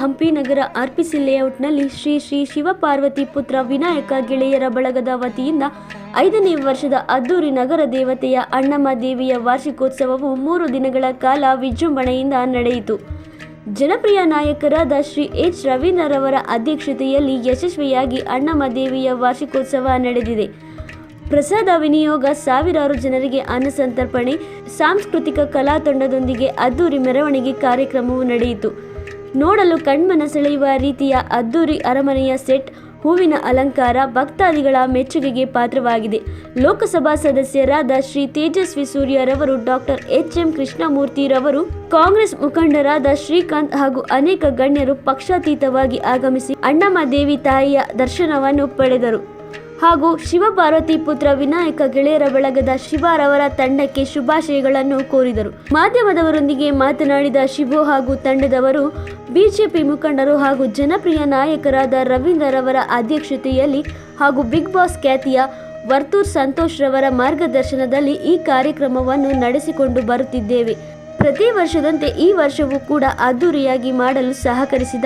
Hampi Nagar RPC ಲೇಔಟ್ನಲ್ಲಿ ಶ್ರೀ ಶ್ರೀ ಶಿವಪಾರ್ವತಿ ಪುತ್ರ ವಿನಾಯಕ ಗೆಳೆಯರ ಬಳಗದ ವತಿಯಿಂದ ಐದನೇ ವರ್ಷದ ಅದ್ದೂರಿ ನಗರ ದೇವತೆಯ ಅಣ್ಣಮ್ಮ ದೇವಿಯ ವಾರ್ಷಿಕೋತ್ಸವವು ಮೂರು ದಿನಗಳ ಕಾಲ ವಿಜೃಂಭಣೆಯಿಂದ ನಡೆಯಿತು. ಜನಪ್ರಿಯ ನಾಯಕರಾದ ಶ್ರೀ ಎಚ್ ರವೀಂದ್ರರವರ ಅಧ್ಯಕ್ಷತೆಯಲ್ಲಿ ಯಶಸ್ವಿಯಾಗಿ ಅಣ್ಣಮ್ಮ ದೇವಿಯ ವಾರ್ಷಿಕೋತ್ಸವ ನಡೆದಿದೆ. ಪ್ರಸಾದ ವಿನಿಯೋಗ ಸಾವಿರಾರು ಜನರಿಗೆ ಅನ್ನಸಂತರ್ಪಣೆ, ಸಾಂಸ್ಕೃತಿಕ ಕಲಾ ತಂಡದೊಂದಿಗೆ ಅದ್ದೂರಿ ಮೆರವಣಿಗೆ ಕಾರ್ಯಕ್ರಮವು ನಡೆಯಿತು. ನೋಡಲು ಕಣ್ಮನ ಸೆಳೆಯುವ ರೀತಿಯ ಅದ್ದೂರಿ ಅರಮನೆಯ ಸೆಟ್, ಹೂವಿನ ಅಲಂಕಾರ ಭಕ್ತಾದಿಗಳ ಮೆಚ್ಚುಗೆಗೆ ಪಾತ್ರವಾಗಿದೆ. ಲೋಕಸಭಾ ಸದಸ್ಯರಾದ ಶ್ರೀ ತೇಜಸ್ವಿ ಸೂರ್ಯರವರು ಡಾಕ್ಟರ್ ಎಚ್ ಎಂ ಕೃಷ್ಣಮೂರ್ತಿರವರು, ಕಾಂಗ್ರೆಸ್ ಮುಖಂಡರಾದ ಶ್ರೀಕಾಂತ್ ಹಾಗೂ ಅನೇಕ ಗಣ್ಯರು ಪಕ್ಷಾತೀತವಾಗಿ ಆಗಮಿಸಿ ಅಣ್ಣಮ್ಮ ದೇವಿ ತಾಯಿಯ ದರ್ಶನವನ್ನು ಪಡೆದರು. ಹಾಗೂ ಶಿವಪಾರ್ವತಿ ಪುತ್ರ ವಿನಾಯಕ ಗೆಳೆಯರ ಬಳಗದ ಶಿವಾರವರ ತಂಡಕ್ಕೆ ಶುಭಾಶಯಗಳನ್ನು ಕೋರಿದರು. ಮಾಧ್ಯಮದವರೊಂದಿಗೆ ಮಾತನಾಡಿದ ಶಿವು ಹಾಗೂ ತಂಡದವರು ಬಿಜೆಪಿ ಮುಖಂಡರು ಹಾಗೂ ಜನಪ್ರಿಯ ನಾಯಕರಾದ ರವೀಂದ್ರರವರ ಅಧ್ಯಕ್ಷತೆಯಲ್ಲಿ ಹಾಗೂ ಬಿಗ್ ಬಾಸ್ ಖ್ಯಾತಿಯ ವರ್ತೂರ್ ಸಂತೋಷ್ ರವರ ಮಾರ್ಗದರ್ಶನದಲ್ಲಿ ಈ ಕಾರ್ಯಕ್ರಮವನ್ನು ನಡೆಸಿಕೊಂಡು ಬರುತ್ತಿದ್ದೇವೆ. ಪ್ರತಿ ವರ್ಷದಂತೆ ಈ ವರ್ಷವೂ ಕೂಡ ಅದ್ದೂರಿಯಾಗಿ ಮಾಡಲು ಸಹಕರಿಸಿದ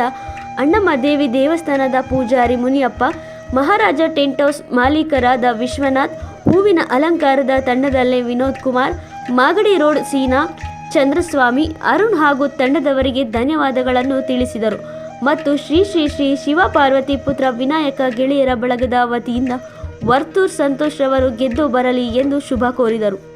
ಅಣ್ಣಮ್ಮ ದೇವಿ ದೇವಸ್ಥಾನದ ಪೂಜಾರಿ ಮುನಿಯಪ್ಪ ಮಹಾರಾಜ ಟೆಂಟ್ ಹೌಸ್ ಮಾಲೀಕರಾದ ವಿಶ್ವನಾಥ್, ಹೂವಿನ ಅಲಂಕಾರದ ತಂಡದಲ್ಲೇ ವಿನೋದ್ ಕುಮಾರ್, ಮಾಗಡಿ ರೋಡ್ ಸೀನಾ, ಚಂದ್ರಸ್ವಾಮಿ, ಅರುಣ್ ಹಾಗೂ ತಂಡದವರಿಗೆ ಧನ್ಯವಾದಗಳನ್ನು ತಿಳಿಸಿದರು. ಮತ್ತು ಶ್ರೀ ಶ್ರೀ ಶ್ರೀ ಶಿವಪಾರ್ವತಿ ಪುತ್ರ ವಿನಾಯಕ ಗೆಳೆಯರ ಬಳಗದ ವತಿಯಿಂದ ವರ್ತೂರ್ ಸಂತೋಷ್ ರವರು ಗೆದ್ದು ಬರಲಿ ಎಂದು ಶುಭ ಕೋರಿದರು.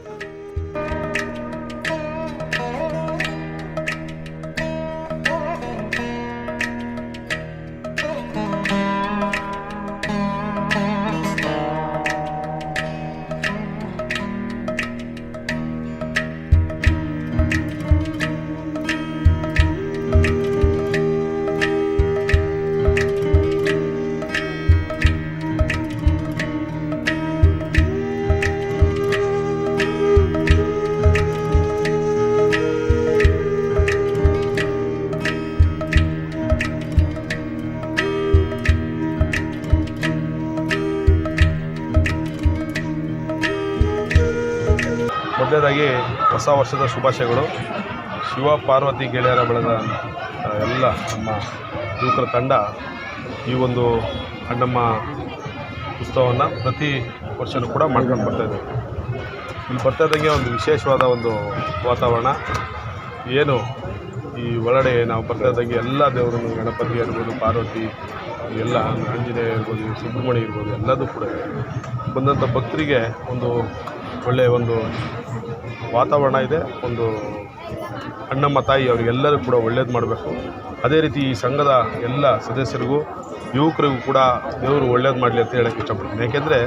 ಮೊದಲನೇದಾಗಿ ಹೊಸ ವರ್ಷದ ಶುಭಾಶಯಗಳು. ಶಿವ, ಪಾರ್ವತಿ, ಗೆಳೆಯರ ಬಳಗ ಎಲ್ಲ ನಮ್ಮ ಯುವಕರ ತಂಡ ಈ ಒಂದು ಅಣ್ಣಮ್ಮ ಉತ್ಸವವನ್ನು ಪ್ರತಿ ವರ್ಷವೂ ಕೂಡ ಮಾಡ್ಕೊಂಡು ಬರ್ತಾಯಿದ್ದೀವಿ ಇಲ್ಲಿ ಬರ್ತಾ ಇದ್ದಂಗೆ ಒಂದು ವಿಶೇಷವಾದ ಒಂದು ವಾತಾವರಣ. ಏನು ಈ ಒಳಗಡೆ ನಾವು ಬರ್ತಾ ಇದ್ದಂಗೆ ಎಲ್ಲ ದೇವರನ್ನು ಗಣಪತಿ ಇರ್ಬೋದು ಪಾರ್ವತಿ, ಎಲ್ಲ ಆಂಜನೇಯ ಇರ್ಬೋದು ಸುಬ್ರಹ್ಮಣ್ಯ ಇರ್ಬೋದು ಎಲ್ಲದೂ ಕೂಡ ಬಂದಂಥ ಭಕ್ತರಿಗೆ ಒಂದು ಒಳ್ಳೆಯ ಒಂದು ವಾತಾವರಣ ಇದೆ, ಒಂದು ಅಣ್ಣಮ್ಮ ತಾಯಿ ಅವರಿಗೆಲ್ಲರೂ ಕೂಡ ಒಳ್ಳೇದು ಮಾಡಬೇಕು. ಅದೇ ರೀತಿ ಈ ಸಂಘದ ಎಲ್ಲ ಸದಸ್ಯರಿಗೂ, ಯುವಕರಿಗೂ ಕೂಡ ದೇವರು ಒಳ್ಳೇದು ಮಾಡಲಿ ಅಂತ ಹೇಳೋಕ್ಕೆ ಇಷ್ಟಪಡ್ತೀನಿ. ಯಾಕೆಂದರೆ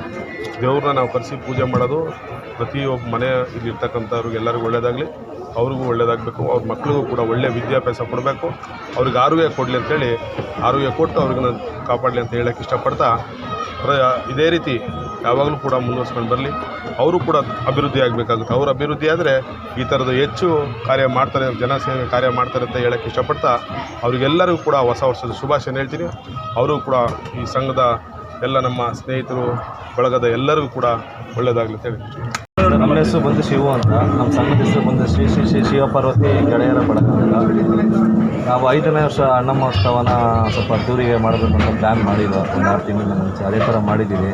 ದೇವ್ರನ್ನ ನಾವು ಕರೆಸಿ ಪೂಜೆ ಮಾಡೋದು ಪ್ರತಿಯೊಬ್ಬ ಮನೆ ಇಲ್ಲಿರ್ತಕ್ಕಂಥವ್ರಿಗೆ ಎಲ್ಲರಿಗೂ ಒಳ್ಳೇದಾಗಲಿ, ಅವ್ರಿಗೂ ಒಳ್ಳೇದಾಗಬೇಕು, ಅವ್ರ ಮಕ್ಕಳಿಗೂ ಕೂಡ ಒಳ್ಳೆಯ ವಿದ್ಯಾಭ್ಯಾಸ ಕೊಡಬೇಕು, ಅವ್ರಿಗೆ ಆರೋಗ್ಯ ಕೊಡಲಿ ಅಂತೇಳಿ ಆರೋಗ್ಯ ಕೊಟ್ಟು ಅವ್ರಿಗೆ ಕಾಪಾಡಲಿ ಅಂತ ಹೇಳೋಕ್ಕೆ ಇಷ್ಟಪಡ್ತಾ ಇದೇ ರೀತಿ ಯಾವಾಗಲೂ ಕೂಡ ಮುಂದುವರ್ಸ್ಕೊಂಡು ಬರಲಿ. ಅವರು ಕೂಡ ಅಭಿವೃದ್ಧಿ ಆಗಬೇಕಾಗುತ್ತೆ. ಅವ್ರ ಅಭಿವೃದ್ಧಿ ಆದರೆ ಈ ಥರದ್ದು ಹೆಚ್ಚು ಕಾರ್ಯ ಮಾಡ್ತಾರೆ, ಜನಸೇವೆ ಕಾರ್ಯ ಮಾಡ್ತಾರೆ ಅಂತ ಹೇಳೋಕ್ಕೆ ಇಷ್ಟಪಡ್ತಾ ಅವರಿಗೆಲ್ಲರಿಗೂ ಕೂಡ ಹೊಸ ವರ್ಷದ ಶುಭಾಶಯ ಹೇಳ್ತೀನಿ. ಅವರು ಕೂಡ ಈ ಸಂಘದ ಎಲ್ಲ ನಮ್ಮ ಸ್ನೇಹಿತರು, ಬಳಗದ ಎಲ್ಲರಿಗೂ ಕೂಡ ಒಳ್ಳೆಯದಾಗಲಿ ಅಂತ ಹೇಳಿ. ನಮ್ಮ ಹೆಸರು ಬಂದು ಶಿವು ಅಂತ. ನಮ್ಮ ಸಂಘದ ಹೆಸರು ಬಂದು ಶ್ರೀ ಶ್ರೀ ಶ್ರೀ ಶಿವಪಾರ್ವತಿ ಗೆಳೆಯರ ಬಳಗ ನಾವು ಐದನೇ ವರ್ಷ ಅಣ್ಣ ಮಹೋತ್ಸವನ ಸ್ವಲ್ಪ ಅದ್ದೂರಿಗೆ ಮಾಡಬೇಕು ಅಂತ ಪ್ಲ್ಯಾನ್ ಮಾಡಿದ್ದು ಒಂದು ಆರು ತಿಂಗಳ ಮುಂಚೆ ಅದೇ ಥರ ಮಾಡಿದ್ದೀವಿ.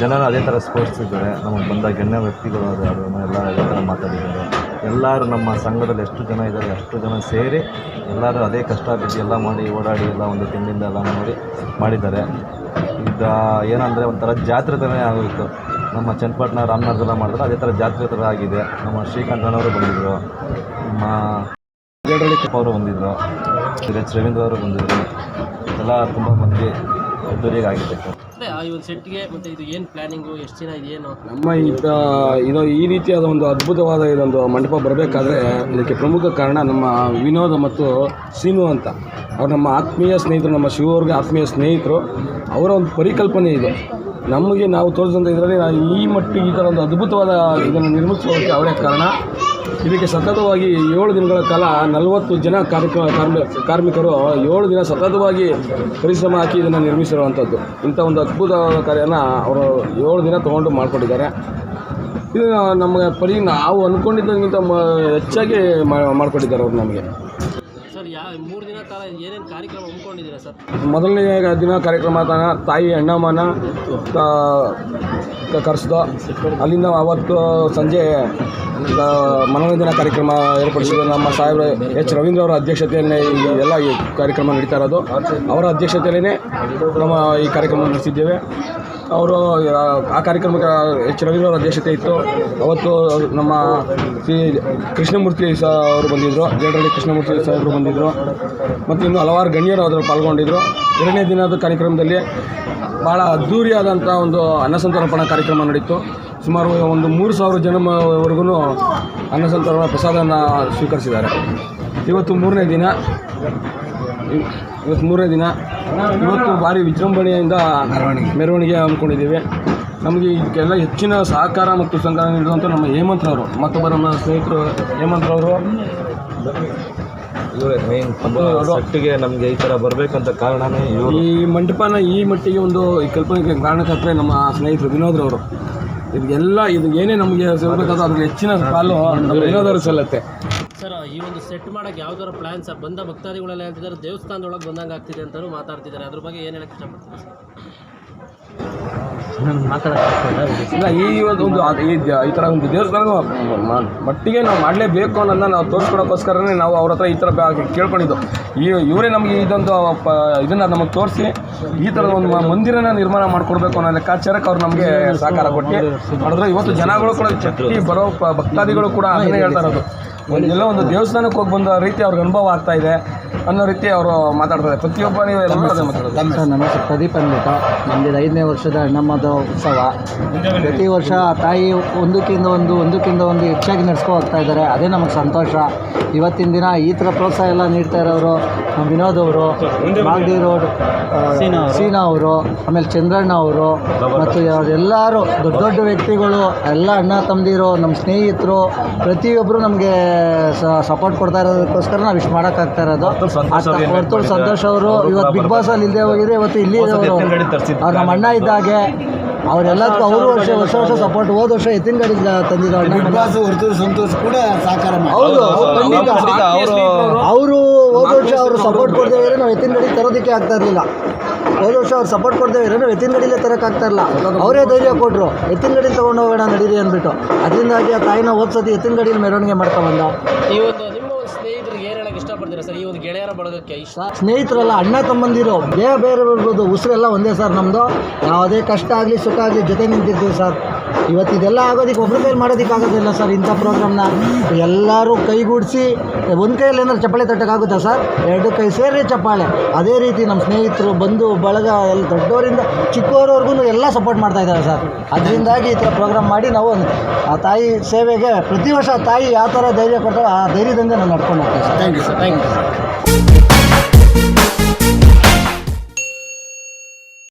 ಜನರು ಅದೇ ಥರ ಸ್ಪೋರ್ಟ್ಸಿದ್ದಾರೆ ನಮಗೆ ಬಂದ ಗಣ್ಯ ವ್ಯಕ್ತಿಗಳು ಅವರು ಎಲ್ಲ ಅದೇ ಥರ ಮಾತಾಡಿದ್ದಾರೆ. ಎಲ್ಲರೂ ನಮ್ಮ ಸಂಘದಲ್ಲಿ ಎಷ್ಟು ಜನ ಇದ್ದಾರೆ, ಅಷ್ಟು ಜನ ಸೇರಿ ಎಲ್ಲರೂ ಅದೇ ಕಷ್ಟ, ಬಿದ್ದು ಎಲ್ಲ ಮಾಡಿ, ಓಡಾಡಿ ಎಲ್ಲ ಒಂದು ತಿಂಗಳಿಂದ ಎಲ್ಲ ನೋಡಿ ಮಾಡಿದ್ದಾರೆ. ಈಗ ಏನಂದರೆ ಒಂಥರ ಜಾತ್ರೆ ಥರನೇ ಆಗೋಯಿತು. ನಮ್ಮ ಚನ್ನಪಟ್ಟಣ ರಾಮನಗರದಲ್ಲ ಮಾಡಿದ್ರೆ ಅದೇ ಥರ ಜಾತ್ರೆ ಥರ ಆಗಿದೆ. ನಮ್ಮ ಶ್ರೀಕಾಂತ್ ಅಣ್ಣವರು ಬಂದಿದ್ದರು ನಮ್ಮ ಅವರು ಬಂದಿದ್ದರು ಎಚ್ ರವೀಂದ್ರ ಅವರು ಬಂದಿದ್ದರು ಎಲ್ಲ ತುಂಬ ಮಂದಿ ಅದ್ದೂರಿಗೆ ಆಗಿದೆ ಅಂದರೆ ಆ ಒಂದು ಸೆಟ್ಗೆ ಮತ್ತು ಇದು ಏನು ಪ್ಲ್ಯಾನಿಂಗು ಎಷ್ಟು ಜನ ಇದೇನು? ನಮ್ಮ ಈ ಇದು ಈ ರೀತಿಯಾದ ಒಂದು ಅದ್ಭುತವಾದ ಇದೊಂದು ಮಂಟಪ ಬರಬೇಕಾದ್ರೆ ಇದಕ್ಕೆ ಪ್ರಮುಖ ಕಾರಣ ನಮ್ಮ ವಿನೋದ ಮತ್ತು ಸೀನು ಅಂತ. ಅವ್ರು ನಮ್ಮ ಆತ್ಮೀಯ ಸ್ನೇಹಿತರು ನಮ್ಮ ಶಿವವರ್ಗ ಆತ್ಮೀಯ ಸ್ನೇಹಿತರು ಅವರ ಒಂದು ಪರಿಕಲ್ಪನೆ ಇದು. ನಮಗೆ ನಾವು ತೋರಿಸಿದಂಥ ಇದರಲ್ಲಿ ನಾವು ಈ ಮಟ್ಟಿಗೆ ಈ ಥರ ಒಂದು ಅದ್ಭುತವಾದ ಇದನ್ನು ನಿರ್ಮಿಸೋದಕ್ಕೆ ಅವರೇ ಕಾರಣ. ಇದಕ್ಕೆ ಸತತವಾಗಿ ಏಳು ದಿನಗಳ ಕಾಲ ನಲವತ್ತು ಜನ ಕಾರ್ಮಿಕ ಕಾರ್ಮಿ, ಕಾರ್ಮಿಕರು ಏಳು ದಿನ ಸತತವಾಗಿ ಪರಿಶ್ರಮ ಹಾಕಿ ಇದನ್ನು ನಿರ್ಮಿಸಿರುವಂಥದ್ದು ಇಂಥ ಒಂದು ಅದ್ಭುತವಾದ ಕಾರ್ಯನ ಅವರು ಏಳು ದಿನ ತೊಗೊಂಡು ಮಾಡಿಕೊಂಡಿದ್ದಾರೆ. ಇದು ನಮಗೆ ಪರಿ ನಾವು ಅಂದ್ಕೊಂಡಿದ್ದಕ್ಕಿಂತ ಹೆಚ್ಚಾಗಿ ಮಾಡಿಕೊಟ್ಟಿದ್ದಾರೆ ಅವರು ನಮಗೆ. ಯಾ ಮೂರು ದಿನ ಕಾಲ ಏನೇನು ಕಾರ್ಯಕ್ರಮ ಹಮ್ಮಿಕೊಂಡಿದ್ದೀರಾ ಸರ್? ಮೊದಲನೇ ದಿನ ಕಾರ್ಯಕ್ರಮ ತಾಯಿ ಅಣ್ಣಮ್ಮನ ಕರೆಸ್ದ. ಅಲ್ಲಿಂದ ಅವತ್ತು ಸಂಜೆ ಮನೋರಂಜನಾ ಕಾರ್ಯಕ್ರಮ ಏರ್ಪಡಿಸಿದ ನಮ್ಮ ಸಾಹೇಬ್ರ ಎಚ್. ರವೀಂದ್ರ ಅವರ ಅಧ್ಯಕ್ಷತೆಯಲ್ಲೇ ಈ ಎಲ್ಲ ಈ ಕಾರ್ಯಕ್ರಮ ನಡೀತಾ ಇರೋದು. ಅವರ ಅಧ್ಯಕ್ಷತೆಯಲ್ಲೇ ನಮ್ಮ ಈ ಕಾರ್ಯಕ್ರಮ ನಡೆಸಿದ್ದೇವೆ. ಅವರು, ಆ ಕಾರ್ಯಕ್ರಮಕ್ಕೆ ಎಚ್ ರವೀಂದ್ರ ಅಧ್ಯಕ್ಷತೆ ಇತ್ತು. ಅವತ್ತು ನಮ್ಮ ಶ್ರೀ ಕೃಷ್ಣಮೂರ್ತಿ ಸಹ ಅವರು ಬಂದಿದ್ದರು ಜೇಡರಳ್ಳಿ ಕೃಷ್ಣಮೂರ್ತಿ ಸಾಹೇಬರು ಬಂದಿದ್ದರು ಮತ್ತು ಇನ್ನು ಹಲವಾರು ಗಣ್ಯರು ಅದರಲ್ಲಿ ಪಾಲ್ಗೊಂಡಿದ್ದರು ಎರಡನೇ ದಿನದ ಕಾರ್ಯಕ್ರಮದಲ್ಲಿ ಭಾಳ ಅದ್ಧೂರಿಯಾದಂಥ ಒಂದು ಅನ್ನಸಂತರ್ಪಣಾ ಕಾರ್ಯಕ್ರಮ ನಡೀತು. ಸುಮಾರು ಒಂದು ಮೂರು ಸಾವಿರ ಜನವರೆಗೂ ಅನ್ನಸಂತರ್ಪಣಾ ಪ್ರಸಾದವನ್ನು ಸ್ವೀಕರಿಸಿದ್ದಾರೆ. ಇವತ್ತು ಮೂರನೇ ದಿನ. ಇವತ್ತು ಮೂರನೇ ದಿನ. ಇವತ್ತು ಭಾರಿ ವಿಜೃಂಭಣೆಯಿಂದ ಮೆರವಣಿಗೆ. ಹಮ್ಮಿಕೊಂಡಿದ್ದೀವಿ. ನಮಗೆ ಇದಕ್ಕೆಲ್ಲ ಹೆಚ್ಚಿನ ಸಹಕಾರ ಮತ್ತು ಸಂಘಟನೆ ನೀಡುವಂಥ ನಮ್ಮ ಹೇಮಂತ್ರವರು ಮತ್ತೊಬ್ಬ ನಮ್ಮ ಸ್ನೇಹಿತರು ಹೇಮಂತ್ರವರು. ಸೆಟ್ಟಿಗೆ ನಮಗೆ ಈ ಥರ ಬರಬೇಕಂತ ಕಾರಣನೇ ಈ ಮಂಟಪನ ಈ ಮಟ್ಟಿಗೆ ಒಂದು ಈ ಕಲ್ಪನೆಗೆ ಕಾರಣಕರ್ತರೆ ನಮ್ಮ ಸ್ನೇಹಿತರು ವಿನೋದ್ರವರು ಇದೆಲ್ಲ ಇದು ಏನೇ ನಮಗೆ ಸಿಗಬೇಕಾದ್ರೂ ಅದ್ರ ಹೆಚ್ಚಿನ ಪಾಲು ವಿನೋದವರು ಸಲ್ಲತ್ತೆ. ಸರ್, ಈ ಒಂದು ಸೆಟ್ ಮಾಡೋಕ್ಕೆ ಯಾವ್ದಾರ ಪ್ಲಾನ್ ಸರ್ ಬಂದ ಭಕ್ತಾದಿಗಳೆಲ್ಲ ಹೇಳ್ತಿದ್ದಾರೆ, ದೇವಸ್ಥಾನದೊಳಗೆ ಬಂದಂಗೆ ಆಗ್ತಿದೆ ಅಂತಲೂ ಮಾತಾಡ್ತಿದ್ದಾರೆ. ಅದ್ರ ಬಗ್ಗೆ ಏನು ಹೇಳಕ್ಕೆ ಇಷ್ಟಪಡ್ತೀರಿ ಸರ್? ಈ ಒಂದು ಈ ಈ ಥರ ಒಂದು ಮ- ಮಟ್ಟಿಗೆ ನಾವು ಮಾಡಲೇಬೇಕು ಅನ್ನೋದನ್ನ ನಾವು ತೋರಿಸ್ಕೊಡೋಕ್ಕೋಸ್ಕರನೇ ನಾವು ಅವ್ರ ಹತ್ರ ಈ ಥರ ಕೇಳ್ಕೊಂಡಿದ್ದು. ಈ ಇವರೇ ನಮಗೆ ಇದೊಂದು, ಪ ಇದನ್ನು ನಮಗೆ ತೋರಿಸಿ ಈ ಥರದ ಒಂದು ಮಂದಿರನ ನಿರ್ಮಾಣ ಮಾಡಿಕೊಡ್ಬೇಕು ಅನ್ನೋ ಲೆಕ್ಕಾಚಾರಕ್ಕೆ ಅವ್ರು ನಮಗೆ ಸಹಕಾರ ಕೊಟ್ಟು, ಮಾಡಿದ್ರೆ. ಇವತ್ತು ಜನಗಳು ಕೂಡ ಚಟ್ಟಿ ಬರೋ ಭಕ್ತಾದಿಗಳು ಕೂಡ ಅದನ್ನೇ ಹೇಳ್ತಾ ಇರೋದು. ಎಲ್ಲೋ ಒಂದು ದೇವಸ್ಥಾನಕ್ಕೆ ಹೋಗಿ ಬಂದ ರೀತಿ ಅವ್ರಿಗೆ ಅನುಭವ ಆಗ್ತಾ ಇದೆ. ಅನ್ನೋ ರೀತಿ ಅವರು ಮಾತಾಡ್ತಾರೆ. ಪ್ರತಿಯೊಬ್ಬ ನೀವು ಎಲ್ಲರೂ ಅದೇ ಮಾತಾಡೋದು ಸರ್ ನಮ್ಮ ಹೆಸರು. ಪ್ರದೀಪ್ ಅಂದ್ಬಿಟ್ಟು ನಮ್ಮದು ಐದನೇ ವರ್ಷದ ಅಣ್ಣಮ್ಮದ ಉತ್ಸವ. ಪ್ರತಿ ವರ್ಷ ತಾಯಿ ಒಂದಕ್ಕಿಂತ ಒಂದು ಒಂದಕ್ಕಿಂತ ಒಂದು ಹೆಚ್ಚಾಗಿ ನಡ್ಸ್ಕೊ ಹೋಗ್ತಾ ಇದ್ದಾರೆ. ಅದೇ ನಮಗೆ ಸಂತೋಷ. ಇವತ್ತಿನ ದಿನ ಈ ಥರ ಪ್ರೋತ್ಸಾಹ ಎಲ್ಲ ನೀಡ್ತಾ ಇರೋರು ನಮ್ಮ ವಿನೋದ್ ಅವರು ಮಾಗಡಿರೋಡ್ ಸೀನಾ ಅವರು. ಆಮೇಲೆ ಚಂದ್ರಣ್ಣ ಅವರು ಮತ್ತು ಎಲ್ಲರೂ ದೊಡ್ಡ ದೊಡ್ಡ ವ್ಯಕ್ತಿಗಳು ಎಲ್ಲ ಅಣ್ಣ ತಮ್ಮದಿರು ನಮ್ಮ ಸ್ನೇಹಿತರು ಪ್ರತಿಯೊಬ್ಬರು ನಮಗೆ ಸಪೋರ್ಟ್ ಕೊಡ್ತಾ ಇರೋದಕ್ಕೋಸ್ಕರ ನಾವು ಇಷ್ಟು ಮಾಡೋಕ್ಕಾಗ್ತಾ ಇರೋದು. ಸಂತೋಷ್ ಅವ್ರು ಸಂತೋಷ್ ಅವರು ಇವತ್ತು ಬಿಗ್ ಬಾಸ್ ಅಲ್ಲಿ ಇಲ್ಲದೆ ಹೋಗಿದ್ರೆ ಇವತ್ತು ಇಲ್ಲಿ ಅವ್ರ ನಮ್ಮ ಅಣ್ಣ ಇದ್ದಾಗೆ ಅವರೆಲ್ಲದಕ್ಕೂ ಅವರು ವರ್ಷ ವರ್ಷ ವರ್ಷ ಸಪೋರ್ಟ್ ಹೋದ ವರ್ಷ ಎತ್ತಿನ ಗಾಡಿ ತಂದಿದ್ದಾರೆ ಅಣ್ಣ ಸಂತೋಷ್ ಕೂಡ ಸಹಕಾರ ಹೌದು ಅವ್ರು ಹೋದ ವರ್ಷ ಅವರು ಸಪೋರ್ಟ್ ಕೊಡದೇ ಇದ್ರೆ ನಾವು ಎತ್ತಿನ ಗಡಿ ತರೋದಕ್ಕೆ ಆಗ್ತಾ ಇರಲಿಲ್ಲ. ಹೋದ ವರ್ಷ ಅವ್ರು ಸಪೋರ್ಟ್ ಕೊಡ್ತಾ ಇದ್ರೆ ನಾವು ಎತ್ತಿನ ಗಾಡಿಲೇ ತರೋಕ್ಕಾಗ್ತಾ ಇಲ್ಲ ಅವರೇ ಧೈರ್ಯ ಕೊಟ್ಟರು ಎತ್ತಿನ ಗಡಿ ತೊಗೊಂಡು ಹೋಗೋಣ ನಡೀರಿ ಅಂದ್ಬಿಟ್ಟು. ಅದರಿಂದಾಗಿ ಆ ತಾಯಿನ ಓದ್ಸತಿ ಎತ್ತಿನ ಗಡಿಯಲ್ಲಿ ಮೆರವಣಿಗೆ ಮಾಡ್ಕೊಂಬಂದ ಈ ಒಂದು ನಿಮ್ಮ ಒಂದು ಸ್ನೇಹಿತರಿಗೆ ಏನು ಹೇಳಕ್ಕೆ ಇಷ್ಟಪಡ್ತೀರಾ ಸರ್ ಬಳಗಕ್ಕೆ ಇಷ್ಟ? ಸ್ನೇಹಿತರಲ್ಲ ಅಣ್ಣ ತಮ್ಮಂದಿರು ಬೇರೆ ಬೇರೆ ಬರ್ಬೋದು ಉಸಿರೆಲ್ಲ ಒಂದೇ ಸರ್ ನಮ್ಮದು ಯಾವುದೇ ಕಷ್ಟ ಆಗಲಿ ಸುಖ ಆಗಲಿ ಜೊತೆ ನಿಂತಿರ್ತೀವಿ ಸರ್. ಇವತ್ತು ಇದೆಲ್ಲ ಆಗೋದಕ್ಕೆ ಒಬ್ಬರು ಕೈಲಿ ಮಾಡೋದಕ್ಕೆ ಆಗೋದಿಲ್ಲ ಸರ್ ಇಂಥ ಪ್ರೋಗ್ರಾಮ್ನ ಎಲ್ಲರೂ ಕೈಗೂಡಿಸಿ ಒಂದು ಕೈಯಲ್ಲಿ ಏನಾದ್ರು ಚಪ್ಪಾಳೆ ತಟ್ಟಕ್ಕಾಗುತ್ತಾ ಸರ್? ಎರಡು ಕೈ ಸೇರಿ ಚಪ್ಪಾಳೆ. ಅದೇ ರೀತಿ ನಮ್ಮ ಸ್ನೇಹಿತರು ಬಂಧು ಬಳಗ ಎಲ್ಲ ದೊಡ್ಡವರಿಂದ ಚಿಕ್ಕವರವರೆಗೂ ಎಲ್ಲ ಸಪೋರ್ಟ್ ಮಾಡ್ತಾ ಇದ್ದಾರೆ ಸರ್. ಅದರಿಂದಾಗಿ ಈ ಥರ ಪ್ರೋಗ್ರಾಮ್ ಮಾಡಿ ನಾವು ಆ ತಾಯಿ ಸೇವೆಗೆ ಪ್ರತಿ ವರ್ಷ ತಾಯಿ ಯಾವ ಥರ ಧೈರ್ಯ ಕೊಡ್ತಾರೋ ಆ ಧೈರ್ಯದಿಂದ ನಾವು ನಡ್ಕೊಂಡು ಹೋಗ್ತೀವಿ sir. Thank you sir thank you